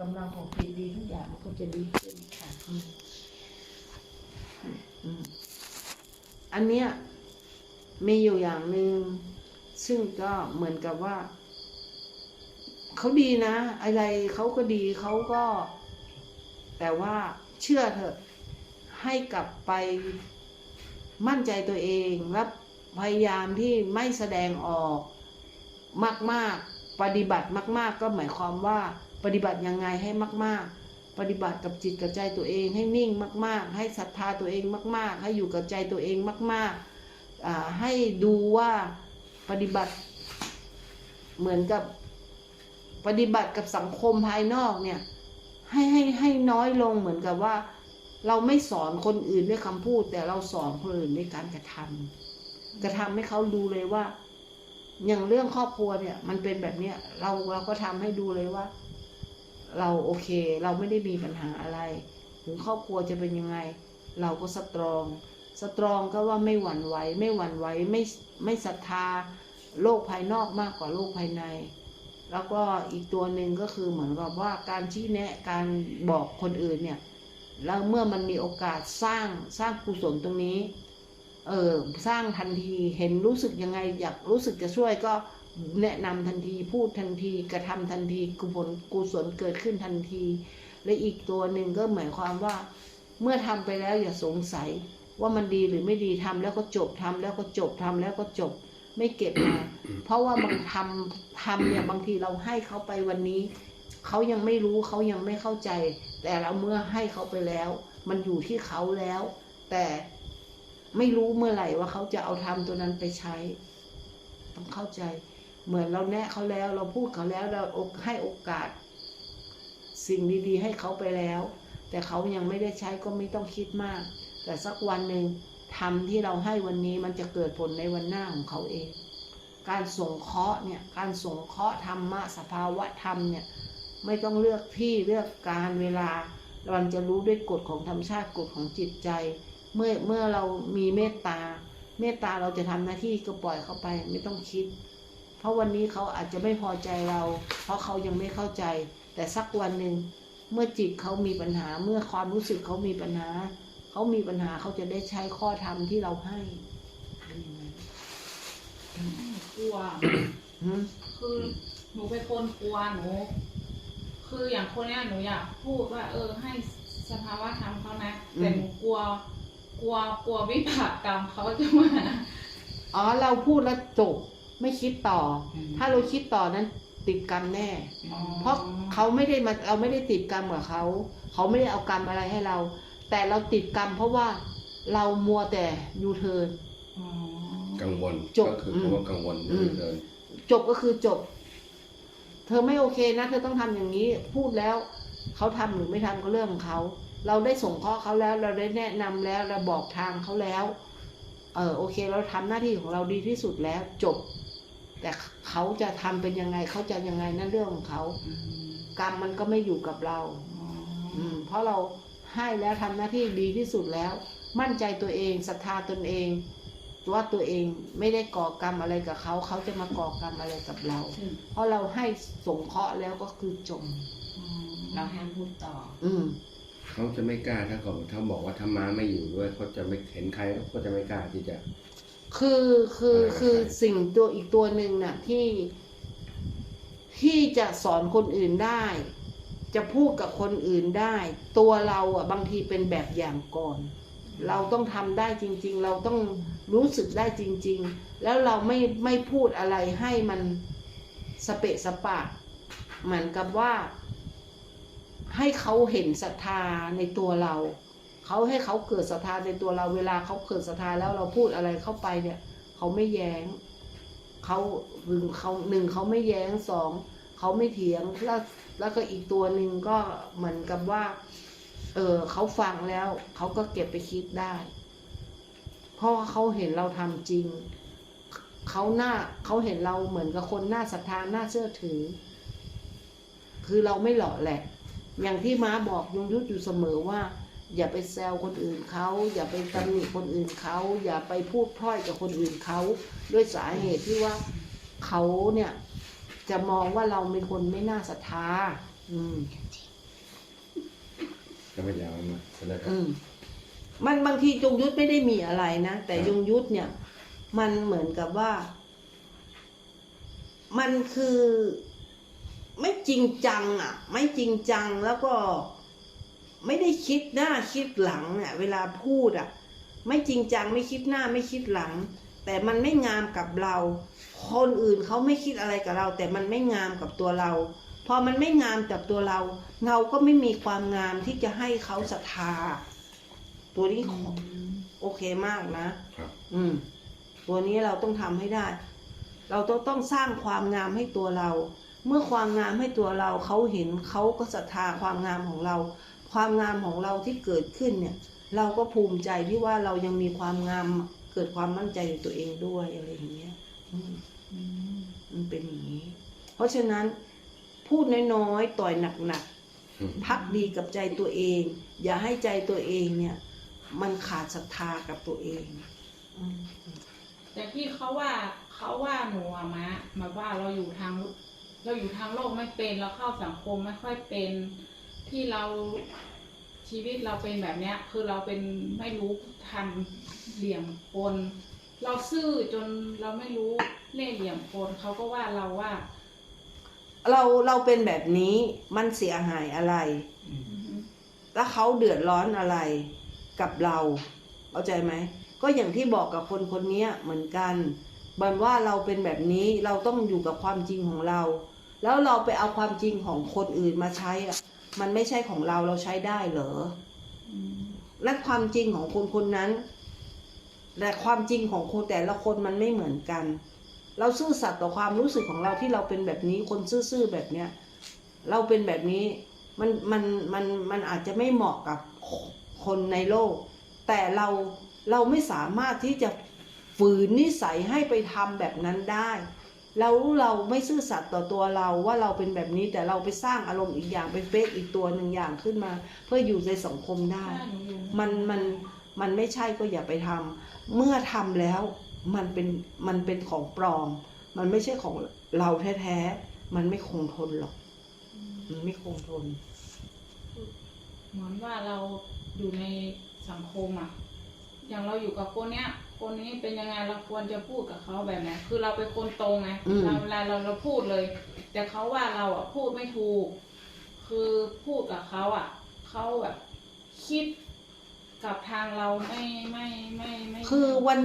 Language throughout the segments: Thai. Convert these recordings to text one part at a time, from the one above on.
กำลังของจิตดีทุกอย่างมันก็จะดีขึ้นค่ะอืมอันเนี้ยมีอยู่อย่างหนึ่งซึ่งก็เหมือนกับว่าเขาดีนะ อะไรเขาก็ดีเขาก็ แต่ว่าเชื่อเถอะ ให้กลับไปมั่นใจตัวเองและพยายามที่ไม่แสดงออกมาก ๆ ปฏิบัติมาก ๆ ก็หมายความว่า ปฏิบัติยังไงให้มาก ๆ ปฏิบัติกับจิตกับใจตัวเองให้นิ่งมาก ๆ ให้ศรัทธาตัวเองมาก ๆ ให้อยู่กับใจตัวเองมากๆให้ดูว่าปฏิบัติเหมือนกับปฏิบัติกับสังคมภายนอกเนี่ยให้ให้ให้น้อยลงเหมือนกับว่า เราไม่สอนคนอื่นด้วยคำพูด แต่เราสอนคนอื่นด้วยการกระทำกระทำให้เขาดูเลยว่า อย่างเรื่องครอบครัวเนี่ย มันเป็นแบบเนี้ยเราเราก็ทำให้ดูเลยว่า เราโอเค เราไม่ได้มีปัญหาอะไร ถึงครอบครัวจะเป็นยังไง เราก็สตรอง สตรองก็ว่าไม่หวั่นไหวไม่หวั่นไหวไม่ไม่ศรัทธาโลกภายนอกมากกว่าโลกภายใน แล้วก็อีกตัวหนึ่งก็คือเหมือนกับว่าการชี้แนะการบอกคนอื่นเนี่ยแล้วเมื่อมันมีโอกาสสร้างสร้างกุศลตรงนี้ เออสร้างทันทีเห็นรู้สึกยังไงอยากรู้สึกจะช่วยก็ แนะนำทันทีพูดทันทีกระทำทันทีกุศลกุศลเกิดขึ้นทันที และอีกตัวหนึ่งก็หมายความว่า เมื่อทำไปแล้วอย่าสงสัยว่ามันดีหรือไม่ดีทำแล้วก็จบทำแล้วก็จบทำแล้วก็จบไม่เก็บมา เพราะว่าบางทำทำเนี่ยบางทีเราให้เขาไปวันนี้ เขายังไม่รู้เขายังไม่เข้าใจ แต่เราเมื่อให้เขาไปแล้ว มันอยู่ที่เขาแล้ว แต่ไม่รู้เมื่อไหร่ว่าเขาจะเอาทำตัวนั้นไปใช้ ต้องเข้าใจ เหมือนเราแนะเขาแล้ว เราพูดเขาแล้วเราให้โอกาส สิ่งดีๆ ให้เขาไปแล้ว แต่เขายังไม่ได้ใช้ก็ไม่ต้องคิดมาก แต่สักวันหนึ่งทำที่เราให้วันนี้มันจะเกิดผลในวันหน้าของเขาเอง การส่งเคราะห์เนี่ยการส่งเคราะห์ธรรมะสภาวะธรรมเนี่ยไม่ต้องเลือกที่เลือกการเวลาเราจะรู้ด้วยกฎของธรรมชาติกฎของจิตใจ เมื่อเมื่อเรามีเมตตา เมตตาเราจะทำหน้าที่ก็ปล่อยเขาไปไม่ต้องคิด เพราะวันนี้เขาอาจจะไม่พอใจเรา เพราะเขายังไม่เข้าใจ แต่สักวันหนึ่งเมื่อจิตเขามีปัญหาเมื่อความรู้สึกเขามีปัญหา เขามีปัญหาเขาจะได้ใช้ข้อธรรมที่เราให้เป็นอย่างนั้นกลัวหืมคือหนูเป็นคนกลัวหนู คืออย่างคนเนี้ยหนูอยากพูดว่า เออ ให้สภาวะธรรมเขานะแต่หนูกลัว กลัวกลัววิบากกรรมเขาจะมาอ๋อเราพูดแล้วจบ ไม่คิดต่ออมถ้าเราคิดต่อนั้นติดกรรมแน่ เพราะเขาไม่ได้มาเราไม่ได้ติดกรรมกับเขา เขาไม่ได้เอากรรมอะไรให้เรา แต่เราติดกรรมเพราะว่าเรามัวแต่ยูเทิร์นอ๋อกังวลจบก็คือคำว่ากังวลอืมเดินจบก็คือจบ เธอไม่โอเคนะ เธอต้องทำอย่างนี้ พูดแล้ว เขาทำหรือไม่ทำก็เรื่องของเขา เราได้ส่งข้อเขาแล้ว เราได้แนะนำแล้วเราบอกทางเขาแล้ว เออโอเค เราทำหน้าที่ของเราดีที่สุดแล้ว จบ แต่เขาจะทำเป็นยังไงเขาจะยังไงนั่นเรื่องของเขาอืมกรรมมันก็ไม่อยู่กับเราอ๋ออืม เพราะเราให้แล้วทำหน้าที่ดีที่สุดแล้ว มั่นใจตัวเองศรัทธาตนเองว่าตัวเองไม่ได้ก่อกรรมอะไรกับเขา เขาจะมาก่อกรรมอะไรกับเราซึ่งเพราะเราให้สงเคราะห์แล้วก็คือจบอ๋อเราห้ามพูดต่อ อืมเขาจะไม่กล้าถ้าเขาถ้าบอกว่าถ้าม้าไม่อยู่ด้วยเขาจะไม่เห็นใครเขาก็จะไม่กล้าที่จะ คือคืออะไรกับคือใครสิ่งตัวอีกตัวหนึ่งน่ะที่ที่จะสอนคนอื่นได้ จะพูดกับคนอื่นได้ ตัวเราอะบางทีเป็นแบบอย่างก่อน เราต้องทำได้จริง ๆ เราต้องรู้สึกได้จริง ๆ แล้วเราไม่ไม่พูดอะไรให้มันสเปะสปะ เหมือนกับว่า ให้เขาเห็นศรัทธาในตัวเรา เขาให้เขาเกิดศรัทธาในตัวเราเวลาเขาเกิดศรัทธาแล้วเราพูดอะไรเข้าไปเนี่ย เขาไม่แย้งเขาหนึ่งเขาหนึ่งเขาไม่แย้งสองเขาไม่เถียงแล้วแล้วก็อีกตัวหนึ่งก็เหมือนกับว่า เออเขาฟังแล้วเขาก็เก็บไปคิดได้เพราะเขาเห็นเราทำจริงเขาหน้าเขาเห็นเราเหมือนกับคนหน้าศรัทธาหน้าเชื่อถือ คือเราไม่หล่อแหละ อย่างที่ม้าบอกยงยุทธอยู่เสมอว่า อย่าไปแซวคนอื่นเขา อย่าไปตำหนิคนอื่นเขา อย่าไปพูดพร่อยกับคนอื่นเขา ด้วยสาเหตุที่ว่าเขาเนี่ยจะมองว่าเราเป็นคนไม่น่าศรัทธา อืมก็ไม่ยาวมาแล้วก็อืมมันบางทีจงยุทธไม่ได้มีอะไรนะ แต่ครับจงยุทธเนี่ย มันเหมือนกับว่า มันคือไม่จริงจัง อะ ไม่จริงจังแล้วก็ ไม่ได้คิดหน้าคิดหลังเนี่ยเวลาพูดอะ ไม่จริงจังไม่คิดหน้าไม่คิดหลัง แต่มันไม่งามกับเรา คนอื่นเขาไม่คิดอะไรกับเรา แต่มันไม่งามกับตัวเรา พอมันไม่งามกับตัวเรา เงาก็ไม่มีความงามที่จะให้เขาศรัทธา ตัวนี้ขอโอเคมากนะครับอืม ตัวนี้เราต้องทำให้ได้ เราต้องต้องสร้างความงามให้ตัวเรา เมื่อความงามให้ตัวเราเขาเห็นเขาก็ศรัทธาความงามของเรา ความงามของเราที่เกิดขึ้นเนี่ย เราก็ภูมิใจที่ว่าเรายังมีความงามเกิดความมั่นใจในตัวเองด้วยอะไรอย่างเงี้ยมันเป็นอย่างนี้ เพราะฉะนั้นพูดน้อยๆต่อยหนักๆพักดีกับใจตัวเอง อย่าให้ใจตัวเองเนี่ย มันขาดศรัทธากับตัวเองแต่ที่เขาว่าเขาว่าหนูอะมะแบบว่าเราอยู่ทางเราอยู่ทางโลกไม่เป็นเราเข้าสังคมไม่ค่อยเป็น ที่เราชีวิตเราเป็นแบบเนี้ย คือเราเป็นไม่รู้ทันเหลี่ยมปนเราซื่อจนเราไม่รู้เล่ห์เหลี่ยมปนเขาก็ว่าเราว่า เราเราเป็นแบบนี้มันเสียหายอะไร แล้วเขาเดือดร้อนอะไรกับเราเข้าใจไหมก็อย่างที่บอกกับคนคนนี้เหมือนกันบันว่าเราเป็นแบบนี้เราต้องอยู่กับความจริงของเรา แล้วเราไปเอาความจริงของคนอื่นมาใช้อะ มันไม่ใช่ของเราเราใช้ได้เหรอและความจริงของคนคนนั้น แต่ความจริงของคนแต่ละคนมันไม่เหมือนกัน เราซื่อสัตย์ต่อความรู้สึกของเราที่เราเป็นแบบนี้คนซื่อๆแบบเนี้ยเราเป็นแบบนี้มันมันมันมันอาจจะไม่เหมาะกับคนในโลก แต่เราเราไม่สามารถที่จะฝืนนิสัยให้ไปทำแบบนั้นได้ แล้วเราไม่ซื่อสัตย์ต่อตัวเราว่าเราเป็นแบบนี้แต่เราไปสร้างอารมณ์อีกอย่างไปเฟกอีกตัวหนึ่งอย่างขึ้นมา เพื่ออยู่ในสังคมได้ใช่หนูอยู่มันมันมันไม่ใช่ก็อย่าไปทำเมื่อทำแล้วมันเป็นมันเป็นของปลอม มันไม่ใช่ของเราแท้ๆมันไม่คงทนหรอก มันไม่คงทนเหมือนว่าเราอยู่ในสังคมอะ อย่างเราอยู่กับคนเนี้ย คนนี้เป็นยังไงเราควรจะพูดกับเขาแบบไหนคือเราเป็นคนตรงไงอืม เราเวลาเราเราพูดเลย แต่เขาว่าเราอะพูดไม่ถูก คือพูดกับเขาอะเขาแบบคิดกับทางเราไม่ไม่ไม่ไม่คือวัน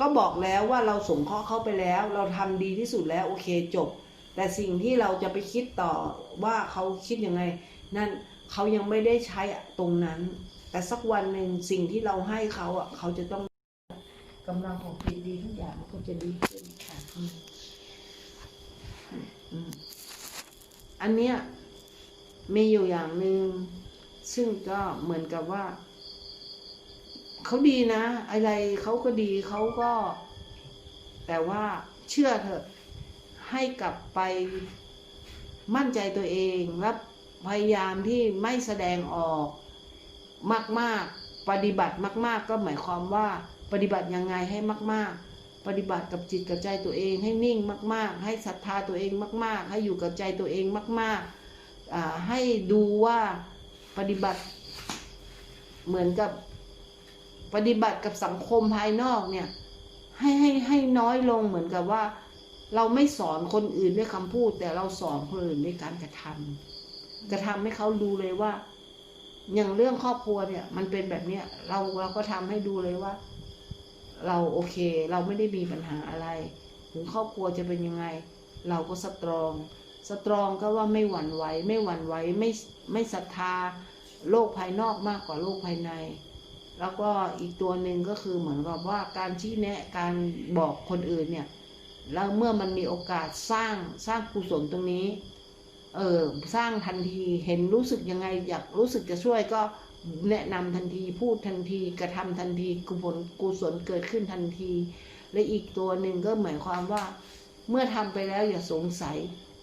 ก็บอกแล้วว่าเราสงเคราะห์เขาไปแล้ว เราทำดีที่สุดแล้วโอเคจบ แต่สิ่งที่เราจะไปคิดต่อว่าเขาคิดยังไง นั่นเขายังไม่ได้ใช้ตรงนั้น แต่สักวันหนึ่งสิ่งที่เราให้เขาอะเขาจะต้อง กำลังของจิตดีทุกอย่างมันก็จะดีขึ้นค่ะอันเนี้ยมีอยู่อย่างหนึ่งซึ่งก็เหมือนกับว่า เขาดีนะ อะไรเขาก็ดีเขาก็ แต่ว่าเชื่อเถอะ ให้กลับไปมั่นใจตัวเองและพยายามที่ไม่แสดงออกมาก ๆ ปฏิบัติมาก ๆ ก็หมายความว่า ปฏิบัติยังไงให้มาก ๆ ปฏิบัติกับจิตกับใจตัวเองให้นิ่งมาก ๆ ให้ศรัทธาตัวเองมาก ๆ ให้อยู่กับใจตัวเองมากๆให้ดูว่าปฏิบัติเหมือนกับปฏิบัติกับสังคมภายนอกเนี่ยให้ให้ให้น้อยลงเหมือนกับว่า เราไม่สอนคนอื่นด้วยคำพูด แต่เราสอนคนอื่นด้วยการกระทำกระทำให้เขาดูเลยว่า อย่างเรื่องครอบครัวเนี่ย มันเป็นแบบเนี้ยเราเราก็ทำให้ดูเลยว่า เราโอเค เราไม่ได้มีปัญหาอะไร ถึงครอบครัวจะเป็นยังไง เราก็สตรอง สตรองก็ว่าไม่หวั่นไหวไม่หวั่นไหวไม่ไม่ศรัทธาโลกภายนอกมากกว่าโลกภายใน แล้วก็อีกตัวหนึ่งก็คือเหมือนกับว่าการชี้แนะการบอกคนอื่นเนี่ยแล้วเมื่อมันมีโอกาสสร้างสร้างกุศลตรงนี้ เออสร้างทันทีเห็นรู้สึกยังไงอยากรู้สึกจะช่วยก็ แนะนำทันทีพูดทันทีกระทำทันทีกุศลกุศลเกิดขึ้นทันที และอีกตัวหนึ่งก็หมายความว่า เมื่อทำไปแล้วอย่าสงสัย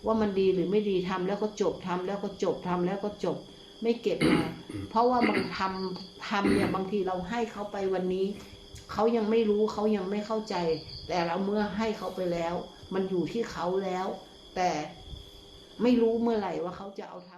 ว่ามันดีหรือไม่ดีทำแล้วก็จบทำแล้วก็จบทำแล้วก็จบไม่เก็บมาเพราะว่าบางทำทำเนี่ยบางทีเราให้เขาไปวันนี้เขายังไม่รู้เขายังไม่เข้าใจ แต่เราเมื่อให้เขาไปแล้ว มันอยู่ที่เขาแล้ว แต่ไม่รู้เมื่อไหร่ว่าเขาจะเอาทำ